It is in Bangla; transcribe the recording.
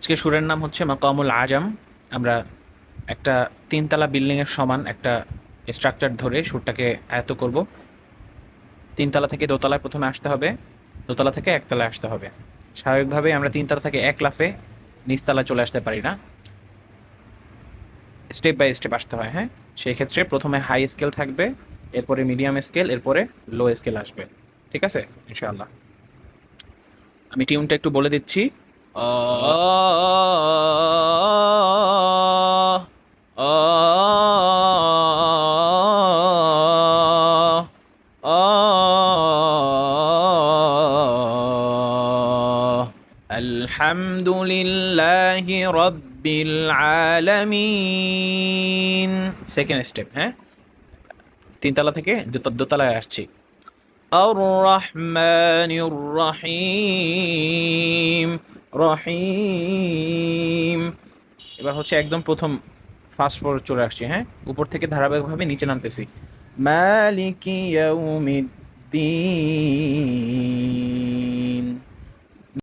আজকে সুরের নাম হচ্ছে মাকামুল আজম। আমরা একটা তিনতলা বিল্ডিংয়ের সমান একটা স্ট্রাকচার ধরে সুরটাকে আয়ত্ত করব। তিনতলা থেকে দোতলায় প্রথমে আসতে হবে। দোতলা থেকে একতলায় আসতে হবে। স্বাভাবিকভাবে আমরা তিনতলা থেকে এক লাফে নিচতলায় চলে আসতে পারি না। স্টেপ বাই স্টেপ আসতে হয় হ্যাঁ? সেই ক্ষেত্রে প্রথমে হাই স্কেল থাকবে, এরপরে মিডিয়াম স্কেল এরপরে লো স্কেল আসবে। ঠিক আছে? ইনশাআল্লাহ। আমি টিউনটা একটু বলে দিচ্ছি। الحمد لله رب العالمين সেকেন্ড স্টেপ হ্যাঁ তিনতলা থেকে দোত- দোতলায় আসছি الرحمن الرحيم রহিম এবার হচ্ছে একদম প্রথম ফাস্ট ফোর চলে আসছি হ্যাঁ উপর থেকে ধারাবাহিকভাবে নিচে নামতেছি মালিকি ইয়াউমিদ্দিন